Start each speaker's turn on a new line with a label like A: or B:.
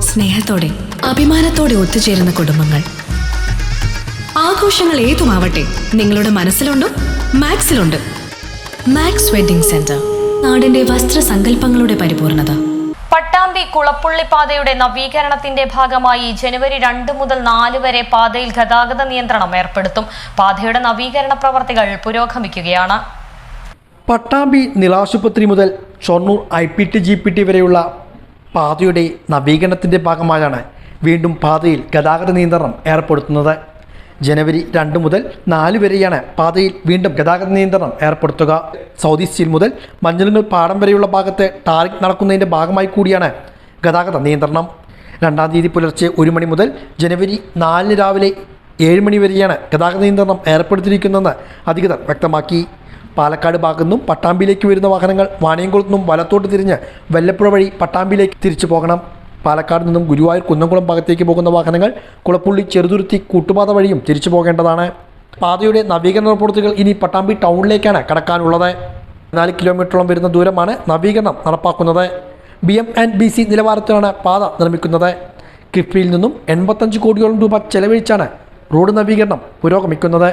A: സ്നേഹത്തോടെ അഭിമാനത്തോടെ ഒത്തുചേരുന്ന കുടുംബങ്ങൾ. ആഘോഷങ്ങൾ ഏതുമാവട്ടെ നിങ്ങളുടെ മനസ്സിലുണ്ടോ മാക്സിലുണ്ട്. മാക്സ് വെഡിംഗ് സെന്റർ നാടിന്റെ വസ്ത്രസങ്കല്പങ്ങളുടെ പരിപൂർണത.
B: പട്ടാമ്പി കുളപ്പുള്ളിപ്പാതയുടെ നവീകരണത്തിന്റെ ഭാഗമായി ജനുവരി രണ്ട് മുതൽ നാല് വരെ പാതയിൽ ഗതാഗത നിയന്ത്രണം ഏർപ്പെടുത്തും. പാതയുടെ നവീകരണ പ്രവർത്തികൾ പുരോഗമിക്കുകയാണ്.
C: പട്ടാമ്പി നിലാശുപത്രി മുതൽ Shoranur I P T G P T വരെയുള്ള പാതയുടെ നവീകരണത്തിന്റെ ഭാഗമായാണ് വീണ്ടും പാതയിൽ ഗതാഗത നിയന്ത്രണം ഏർപ്പെടുത്തുന്നത്. ജനുവരി രണ്ട് മുതൽ നാല് വരെയാണ് പാതയിൽ വീണ്ടും ഗതാഗത നിയന്ത്രണം ഏർപ്പെടുത്തുക. സൗദി സ്റ്റീൽ മുതൽ മഞ്ഞളുങ്ങൽ പാടം വരെയുള്ള ഭാഗത്ത് ടാറിക് നടക്കുന്നതിന്റെ ഭാഗമായി കൂടിയാണ് ഗതാഗത നിയന്ത്രണം. രണ്ടാം തീയതി പുലർച്ചെ ഒരു മണി മുതൽ ജനുവരി നാലിന് രാവിലെ ഏഴ് മണി വരെയാണ് ഗതാഗത നിയന്ത്രണം ഏർപ്പെടുത്തിയിരിക്കുന്നതെന്ന് അധികൃതർ വ്യക്തമാക്കി. പാലക്കാട് ഭാഗത്തു നിന്നും പട്ടാമ്പിയിലേക്ക് വരുന്ന വാഹനങ്ങൾ വാണിയംകുളത്തു നിന്നും വലത്തോട്ട് തിരിഞ്ഞ് വല്ലപ്പുഴ വഴി പട്ടാമ്പിയിലേക്ക് തിരിച്ചു പോകണം. പാലക്കാട് നിന്നും ഗുരുവായൂർ കുന്നംകുളം ഭാഗത്തേക്ക് പോകുന്ന വാഹനങ്ങൾ കുളപ്പുള്ളി ചെറുതുരുത്തി കൂട്ടുപാത വഴിയും തിരിച്ചു പോകേണ്ടതാണ്. പാതയുടെ നവീകരണ പ്രവൃത്തികൾ ഇനി പട്ടാമ്പി ടൗണിലേക്കാണ് കടക്കാനുള്ളത്. നാല് കിലോമീറ്ററോളം വരുന്ന ദൂരമാണ് നവീകരണം നടപ്പാക്കുന്നത്. B M and B C നിലവാരത്തിലാണ് പാത നിർമ്മിക്കുന്നത്. കിഫ്ബിയിൽ നിന്നും എൺപത്തഞ്ച് കോടിയോളം രൂപ ചെലവഴിച്ചാണ് റോഡ് നവീകരണം പുരോഗമിക്കുന്നത്.